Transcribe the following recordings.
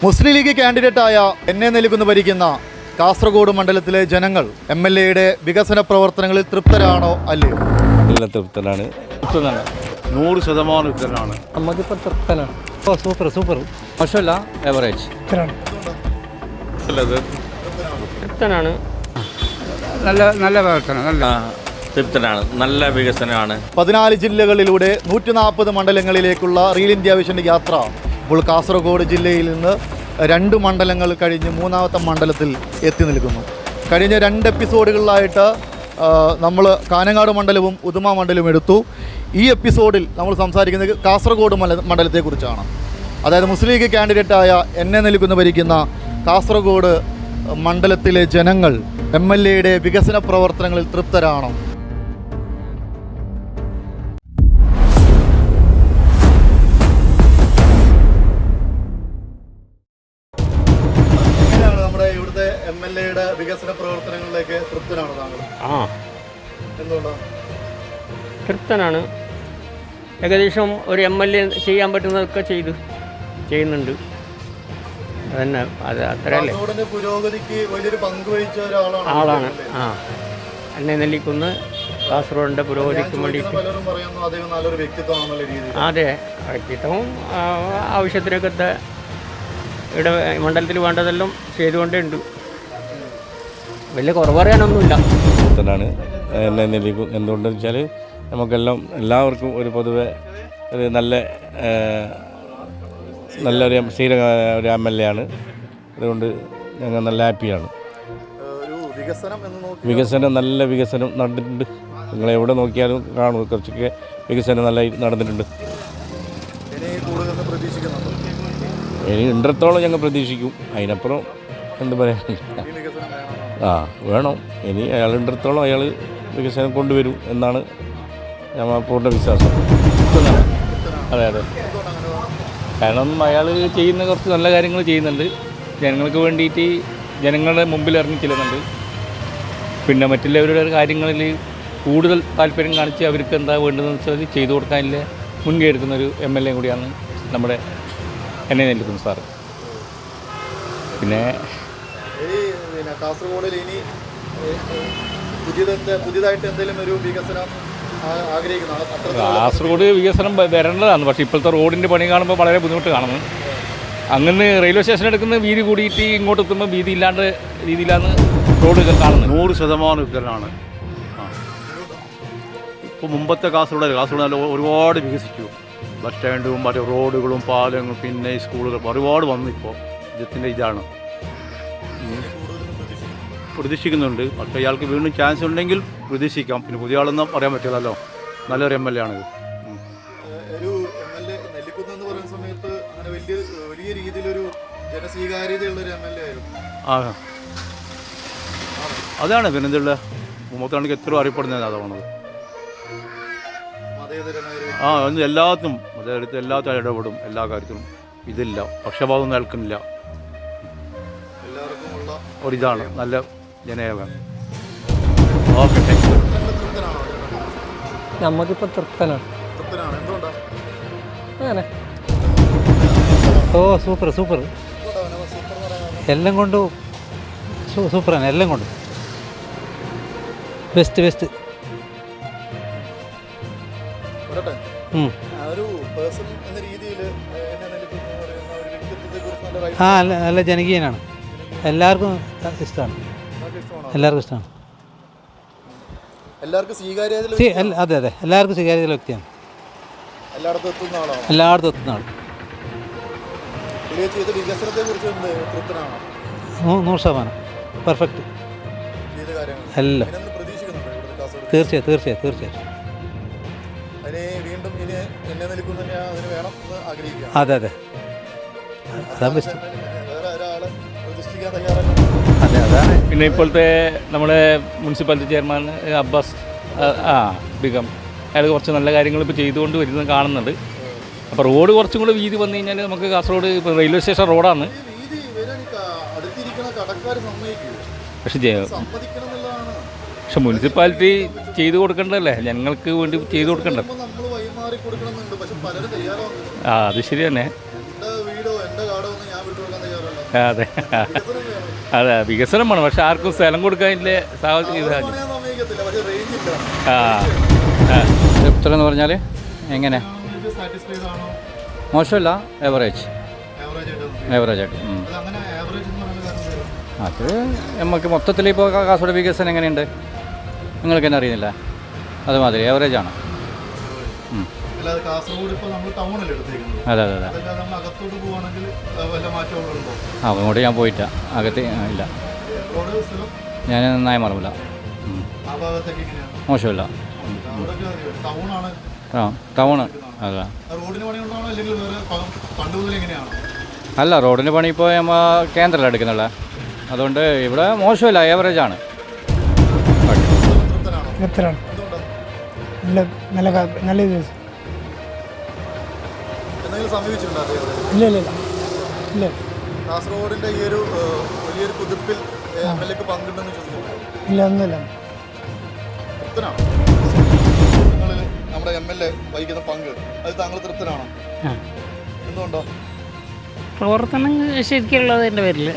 മുസ്ലിം league കാൻഡിഡേറ്റായ എന്നെ നൽകുന്നു ഭരിക്കുന്ന കാസർഗോഡ് മണ്ഡലത്തിലെ ജനങ്ങൾ എം എൽ എയുടെ വികസന പ്രവർത്തനങ്ങളിൽ തൃപ്തരാണോ അല്ലയോ? നല്ല തൃപ്തനാണ്. നൂറ് ശതമാനം നമുക്കിപ്പോൾ തൃപ്തനാണ്. ഓ സൂപ്പർ സൂപ്പർ മോശമല്ല എവറേജ് തൃപ്തനാണ്. നല്ല നല്ല പ്രവർത്തനം നല്ല. തൃപ്തനാണ്. നല്ല വികസനമാണ്. പതിനാല് ജില്ലകളിലൂടെ നൂറ്റി നാൽപ്പത് മണ്ഡലങ്ങളിലേക്കുള്ള റീൽ ഇന്ത്യ വിഷന്റെ യാത്ര ഇപ്പോൾ കാസർഗോഡ് ജില്ലയിൽ നിന്ന് രണ്ട് മണ്ഡലങ്ങൾ കഴിഞ്ഞ് മൂന്നാമത്തെ മണ്ഡലത്തിൽ എത്തി നിൽക്കുന്നു. കഴിഞ്ഞ രണ്ട് എപ്പിസോഡുകളിലായിട്ട് നമ്മൾ കാനങ്ങാട് മണ്ഡലവും ഉദുമ മണ്ഡലവും എടുത്തു. ഈ എപ്പിസോഡിൽ നമ്മൾ സംസാരിക്കുന്നത് കാസർഗോഡ് മണ്ഡലത്തെക്കുറിച്ചാണ്. അതായത് മുസ്ലിം ലീഗ് കാൻഡിഡേറ്റായ എന്നെ നിൽക്കുന്ന ഭരിക്കുന്ന കാസർഗോഡ് മണ്ഡലത്തിലെ ജനങ്ങൾ എം എൽ എയുടെ വികസന പ്രവർത്തനങ്ങളിൽ തൃപ്തരാണോ? തൃപ്തനാണ് ഏകദേശം ഒരു എം എൽ എ ചെയ്യാൻ പറ്റുന്നതൊക്കെ ചെയ്തു. ചെയ്യുന്നുണ്ട്. അതന്നെ അത് അത്രയല്ലേ. പുരോഗതിക്ക് വലിയൊരു പങ്ക് വഹിച്ച ഒരാളാണ് ആളാണ്. ആ. എന്നെ നെല്ലിക്കുന്ന് കാസർഗോഡിന്റെ പുരോഗതിക്ക് വേണ്ടി വേണ്ടിയിട്ട്. അതെ. വ്യക്തിത്വം ആവശ്യത്തിനൊക്കെ ഇവിടെ മണ്ഡലത്തിൽ വേണ്ടതെല്ലാം ചെയ്തുകൊണ്ടേ ഉണ്ട് വലിയ കുറവ് പറയാനൊന്നുമില്ല തൃപ്തനാണ് എന്നെ നിലനിൽക്കും എന്തുകൊണ്ടെന്ന് വെച്ചാൽ നമുക്കെല്ലാം എല്ലാവർക്കും ഒരു പൊതുവെ ഒരു നല്ല നല്ലൊരു സ്ഥിര ഒരു എം എൽ എ ആണ്. അതുകൊണ്ട് ഞങ്ങൾ നല്ല ഹാപ്പിയാണ്. വികസനം നല്ല വികസനം നടന്നിട്ടുണ്ട്. നിങ്ങൾ എവിടെ നോക്കിയാലും കാണും. കുറച്ചൊക്കെ വികസനം നല്ല നടന്നിട്ടുണ്ട്. ഇനി ഉണ്ടിടത്തോളം ഞങ്ങൾ പ്രതീക്ഷിക്കും. അതിനപ്പുറം എന്ത് വികസനം ആ വേണം. ഇനി അയാൾ ഉണ്ടിടത്തോളം അയാൾ വികസനം കൊണ്ടുവരും എന്നാണ് ഞമ്മ പൂർണ വിശ്വാസം അതെ അതെ. കാരണം അയാൾ ചെയ്യുന്ന കുറച്ച് നല്ല കാര്യങ്ങൾ ചെയ്യുന്നുണ്ട്. ജനങ്ങൾക്ക് വേണ്ടിയിട്ട് ജനങ്ങളുടെ മുമ്പിൽ ഇറങ്ങി ചെല്ലുന്നുണ്ട്. പിന്നെ മറ്റുള്ളവരുടെ കാര്യങ്ങളിൽ കൂടുതൽ താല്പര്യം കാണിച്ച് അവർക്ക് എന്താ വേണ്ടതെന്ന് വെച്ചാൽ ചെയ്തു കൊടുക്കാനില്ല മുൻകൈ എടുക്കുന്ന ഒരു എം എൽ എ കൂടിയാണ് നമ്മുടെ എന്നെ നെല്ലിക്കുന്ന സാറ്. പിന്നെ കാസർഗോഡിൽ ഇനി പുതിയതെന്ത് പുതിയതായിട്ട് എന്തെങ്കിലും ഒരു വികസനം കാസർഗോഡ് വികസനം വരേണ്ടതാണ്. പക്ഷേ ഇപ്പോഴത്തെ റോഡിന്റെ പണി കാണുമ്പോൾ വളരെ ബുദ്ധിമുട്ട് കാണുന്നു. അങ്ങനെ റെയിൽവേ സ്റ്റേഷൻ എടുക്കുന്ന വീതി കൂടിയിട്ട് ഇങ്ങോട്ട് എത്തുമ്പോൾ വീതി ഇല്ലാണ്ട് രീതിയിലാണ് റോഡ് കാണുന്നത്. നൂറ് ശതമാനം ഉത്തരനാണ് ഇപ്പോൾ മുമ്പത്തെ കാസർഗോഡ് കാസർഗോഡ് നല്ല ഒരുപാട് വികസിച്ചു. ബസ് സ്റ്റാൻഡും മറ്റേ റോഡുകളും പാലങ്ങളും പിന്നെ സ്കൂളുകളും സ്കൂളുകൾ ഒരുപാട് വന്നു ഇപ്പോൾ ഇതിന്റെ ഇതാണ്. പ്രതീക്ഷിക്കുന്നുണ്ട്. പക്ഷേ ഇയാൾക്ക് വീണ്ടും ചാൻസ് ഉണ്ടെങ്കിൽ പ്രതീക്ഷിക്കാം. പിന്നെ പുതിയ ആളൊന്നും പറയാൻ പറ്റില്ലല്ലോ. നല്ലൊരു എം എൽ എ ആണിത്. എന്ന് ആ. അതാണ് പിന്നെ എന്തുള്ള മുമ്പത്താണെങ്കിൽ എത്ര അറിയപ്പെടുന്നത് അതാണത് ആ ഒന്ന് എല്ലാത്തും അതായത് എല്ലാത്തും ഇടപെടും. എല്ലാ കാര്യത്തിലും ഇതില്ല. പക്ഷപാതം നിൽക്കുന്നില്ല ഒരിതാണ്. നല്ല ജനേവൻ ഓക്കെ നമുക്കിപ്പോൾ തൃപ്തനാണ്. തൃപ്തനാണ്. എന്തുകൊണ്ടാണ് അങ്ങനെ. ഓ സൂപ്പർ സൂപ്പർ. എല്ലാം കൊണ്ടു സൂപ്പർ സൂപ്പറാണ് എല്ലാം കൊണ്ടു. Best best. ആ അല്ല നല്ല ആ നല്ല നല്ല ജനകീയനാണ്. എല്ലാവർക്കും ഇഷ്ടമാണോ. എല്ലാവർക്കും ഇഷ്ടമാണ്? എല്ലാവർക്കും അതെ അതെ. എല്ലാവർക്കും സ്വീകാര്യതയുള്ള വ്യക്തിയാണ്. എല്ലായിടത്തും എത്തുന്ന ആളാണ്? എല്ലായിടത്തും എത്തുന്ന ആൾ നൂറ് ശതമാനം. പെർഫെക്റ്റ്. എല്ലാം. തീർച്ചയായും തീർച്ചയായും തീർച്ചയായും. അതെ അതെ. അതാണ് ബെസ്റ്റ്. അതെ പിന്നെ ഇപ്പോഴത്തെ നമ്മുടെ മുനിസിപ്പാലിറ്റി ചെയർമാൻ അബ്ബാസ് ആ, ബിഗം. അയാൾ കുറച്ച് നല്ല കാര്യങ്ങൾ ഇപ്പോൾ ചെയ്തുകൊണ്ട് വരുന്നത് കാണുന്നുണ്ട്. അപ്പോൾ റോഡ് കുറച്ചും കൂടെ വീതി വന്നു കഴിഞ്ഞാൽ നമുക്ക് കാസർഗോഡ് ഇപ്പോൾ റെയിൽവേ സ്റ്റേഷൻ റോഡാണ്. പക്ഷേ പക്ഷെ മുനിസിപ്പാലിറ്റി ചെയ്തു കൊടുക്കേണ്ടതല്ലേ? ഞങ്ങൾക്ക് വേണ്ടി ചെയ്തു കൊടുക്കേണ്ടത്. ആ അത് ശരി തന്നെ അതെ. അതെ വികസനം വേണം പക്ഷെ ആർക്കും സ്ഥലം കൊടുക്കാനില്ല സാഹചര്യം ആ ആ എന്ന് പറഞ്ഞാൽ എങ്ങനെ? മോശമല്ല എവറേജ് ആവറേജ് ആയിട്ട് എവറേജ് ആയിട്ട് അത് നമുക്ക് മൊത്തത്തിൽ ഇപ്പോൾ കാസർഗോഡ് വികസനം എങ്ങനെയുണ്ട്? നിങ്ങൾക്ക് തന്നെ അറിയുന്നില്ല. അതുമാതിരി എവറേജ് ആണ്. അല്ലാതെ കാസർഗോഡ് ഇപ്പോൾ നമ്മൾ ടൗണല്ലേ എടുത്തേക്കുന്നത്. അതെ അതെ അതെ. അതല്ലാതെ നമ്മൾ അകത്തോട്ട് പോവുകയാണെങ്കിൽ വല്ല ആ അങ്ങോട്ട് ഞാൻ പോയിട്ട. അകത്ത് ഇല്ല. റോഡ് സ്ഥലം? ഞാൻ നന്നായി മറമില്ല ആ ഭാഗത്തൊക്കെ എങ്ങനെയാണ് മോശമില്ല. അവിടെയൊക്കെ ടൗണാണ്. ആ ടൗണ്. അല്ല ആ റോഡിന് അല്ലെങ്കിൽ വേറെ പണ്ട് മുതൽ എങ്ങനെയാണ് അല്ല റോഡിന് പണി ഇപ്പോൾ നമ്മൾ കേന്ദ്രമല്ല എടുക്കുന്നുള്ള. അതുകൊണ്ട് ഇവിടെ മോശമില്ല ഏവറേജ് ആണ്. എത്രയാണ്? നല്ല നല്ല നല്ല അദ്ദേഹത്തെ ഇല്ല ഇല്ല ഇല്ല. ഇല്ല. കാസർഗോഡിന്റെ ഈ ഒരു വലിയൊരു കുതിപ്പിൽ എം എൽ എക്ക് പങ്കുണ്ടെന്ന് ചോദിക്കുന്നു ഇല്ല ഒന്നുമില്ല തൃപ്തനാണോ? നിങ്ങളിൽ നമ്മുടെ എം എൽ എ വഹിക്കുന്ന പങ്ക് അത് താങ്കൾ തൃപ്തനാണോ? ആ. എന്തുകൊണ്ടോ? പ്രവർത്തനം ശരിക്കുള്ളതിന്റെ പേരിൽ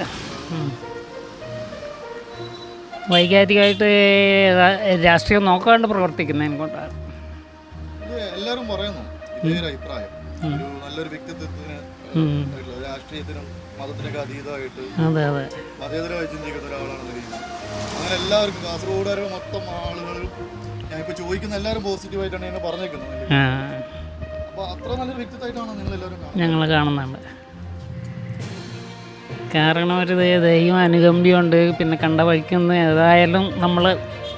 വൈകാരികമായിട്ട് രാഷ്ട്രീയം നോക്കാണ്ട് പ്രവർത്തിക്കുന്നതിനെ കൊണ്ടാണ്. എല്ലാവരും പറയുന്നു ഇതേ ഒരു അഭിപ്രായം. നല്ലൊരു വ്യക്തിത്വത്തിന് രാഷ്ട്രീയത്തിനും മതത്തിനൊക്കെ അതീതമായിട്ട് അതെ അതെ. മതേതരമായി ചിന്തിക്കുന്ന ഒരാളാണ് നിരീക്ഷ അങ്ങനെ എല്ലാവർക്കും കാസർഗോഡുകാരെ മൊത്തം ആളുകൾ ഞാനിപ്പോൾ ചോദിക്കുന്ന എല്ലാവരും പോസിറ്റീവായിട്ടാണ് എന്നെ പറഞ്ഞേക്കുന്നത്. അപ്പൊ അത്ര നല്ലൊരു വ്യക്തിത്വമായിട്ടാണ് നിങ്ങൾ എല്ലാവരും ഞങ്ങൾ കാണുന്നുണ്ട്. കാരണം ഒരു ദൈവം അനുകമ്പിയുണ്ട്. പിന്നെ കണ്ട വഴിക്കുന്ന ഏതായാലും നമ്മൾ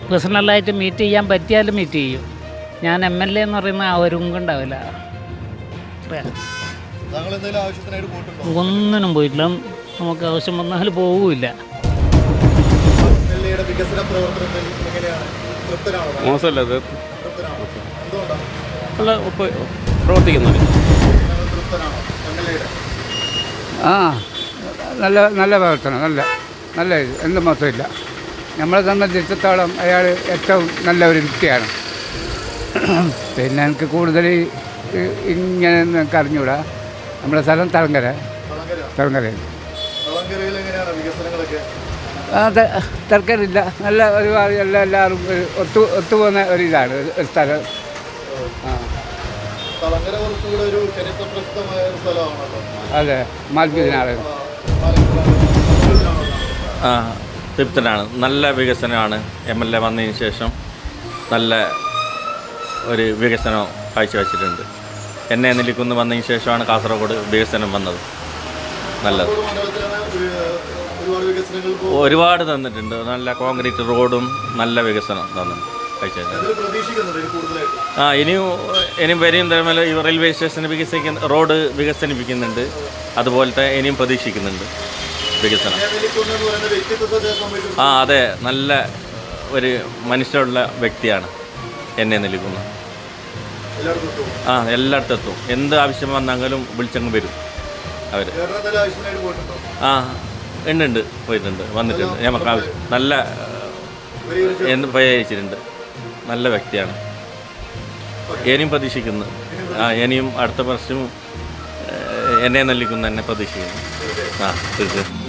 പേഴ്സണലായിട്ട് മീറ്റ് ചെയ്യാൻ പറ്റിയാലും മീറ്റ് ചെയ്യും. ഞാൻ എം എൽ എ എന്ന് പറയുന്ന ആ ഒരു ഉണ്ടാവില്ല ഒന്നിനും പോയിട്ടില്ല. നമുക്ക് ആവശ്യം വന്നാൽ പോവില്ല? മോശമല്ല അത് എൽ എയുടെ? ആ നല്ല നല്ല പ്രവർത്തനം നല്ല നല്ല ഇത് എന്ത് മോശമില്ല. നമ്മളെ സംബന്ധിച്ചിടത്തോളം അയാൾ ഏറ്റവും നല്ല ഒരു വ്യക്തിയാണ്. പിന്നെ എനിക്ക് കൂടുതൽ ഇങ്ങനെ എനിക്ക് അറിഞ്ഞൂടാ. നമ്മുടെ സ്ഥലം തളങ്കര. തളങ്കര. അത് തർക്കമില്ല. നല്ല ഒരു എല്ലാ എല്ലാവരും ഒത്തു ഒത്തുപോകുന്ന ഒരു ഇതാണ് ഒരു സ്ഥലം. ആ. അതെ ആ, പാലക്കാട്. ആ തൃപ്തനാണ്. നല്ല വികസനമാണ് എം എൽ എ വന്നതിന് ശേഷം. നല്ല ഒരു വികസനം കാഴ്ചവെച്ചിട്ടുണ്ട്. എന്നെ നിലക്കുന്ന് വന്നതിന് ശേഷമാണ് കാസർഗോഡ് വികസനം വന്നത്. നല്ലത്. ഒരുപാട് തന്നിട്ടുണ്ട്. നല്ല കോൺക്രീറ്റ് റോഡും നല്ല വികസനം തന്നു. ആ ഇനിയും ഇനിയും വരും തരമല്ല ഈ റെയിൽവേ സ്റ്റേഷൻ വികസിക്കുന്ന റോഡ് വികസനിപ്പിക്കുന്നുണ്ട് അതുപോലത്തെ ഇനിയും പ്രതീക്ഷിക്കുന്നുണ്ട് വികസനം. ആ അതെ. നല്ല ഒരു മനുഷ്യരുള്ള വ്യക്തിയാണ് എന്നെ നിൽക്കുന്നത് എല്ലായിടത്തും എത്തും. ആ എല്ലായിടത്തും എന്ത് ആവശ്യം വന്നെങ്കിലും വിളിച്ചങ്ങ് വരും അവർ ആ ഉണ്ട് ഉണ്ട് പോയിട്ടുണ്ട്. വന്നിട്ടുണ്ട്. നമുക്ക് ആവശ്യം. നല്ല എന്ത് പരിഹരിച്ചിട്ടുണ്ട് നല്ല വ്യക്തിയാണ്. ഇനിയും പ്രതീക്ഷിക്കുന്നു. ആ ഇനിയും അടുത്ത വർഷം എന്നെ നൽകുന്ന എന്നെ പ്രതീക്ഷിക്കുന്നു. ആ തീർച്ചയായും.